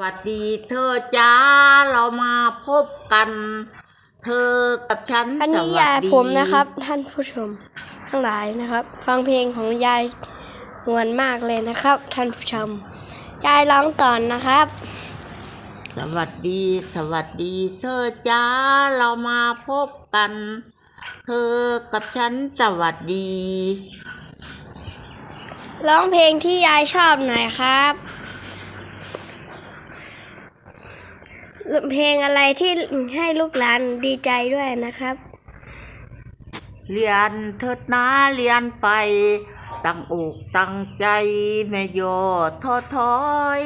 วัสดีเธอจ้าเรามาพบกัน เธอกับฉันอันนี้สวัสยายดีผมนะครับ ท่านผู้ชมทั้งหลายนะครับ ฟังเพลงของยายนวลมากเลยนะครับ ท่านผู้ชม ยายร้องก่อนนะครับ สวัสดี สวัสดีเธอจ้าเรามาพบกัน เธอกับฉันสวัสดีร้องเพลงที่ยายชอบหน่อยครับ เพลงอะไรที่ให้ลูกหลานดีใจด้วยนะครับ เรียนเถิดนะเรียนไป ตั้งอกตั้งใจไม่ย่อท้อถอย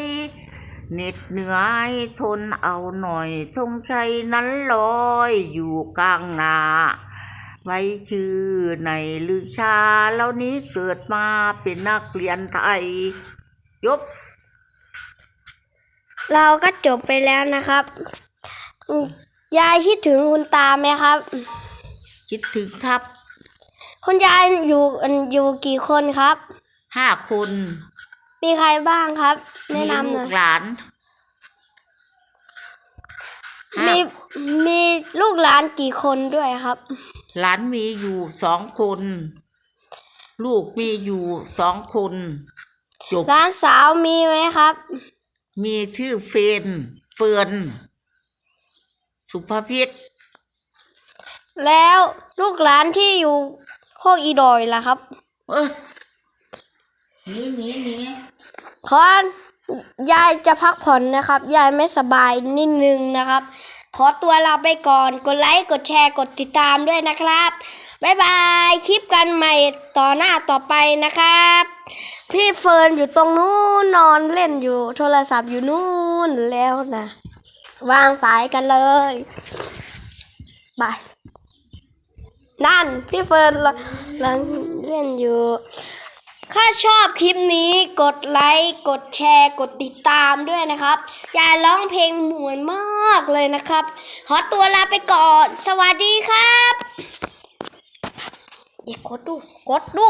เหน็ดเหนื่อยทนเอาหน่อยทงชัยนั้นลอยอยู่กลางนาไว้ชื่อในลือชาแล้วนี้เกิดมาเป็นนักเรียนไทย ยบ เราก็จบไปแล้วนะครับอืมยายคิดถึงคุณตาไหมครับ คิดถึงครับ คุณยายอยู่อยู่กี่คนครับ ห้าคน มีใครบ้างครับ แนะมีนำหลูน่อยกหลานห้ามีมีลูกหลานกี่คนด้วยครับ หลานมีอยู่สองคน ลูกมีอยู่สองคนจบหลานสาวมีไหมครับ มีชื่อเฟนเฟิร์นสุภพิษแล้วลูกหลานที่อยู่โคกอีดอยล่ะครับ เออหนี่นี่นี่ขอยายจะพักผ่อนนะครับ ยายไม่สบายนิดนึงนะครับ ขอตัวลาไปก่อน กดไลค์ กดแชร์ กดติดตามด้วยนะครับ บ๊ายบาย คลิปกันใหม่ต่อหน้าต่อไปนะครับ พี่เฟิร์นอยู่ตรงนู้นนอนเล่นอยู่ โทรศัพท์อยู่นู่นแล้วนะวางสายกันเลยบายนั่น พี่เฟิร์นกำลังเล่นอยู่ถ้าชอบคลิปนี้กดไลค์กดแชร์ กดติดตามด้วยนะครับ ยายร้องเพลงเหมือนมากเลยนะครับ ขอตัวลาไปก่อน สวัสดีครับอย่ากดดู กดดู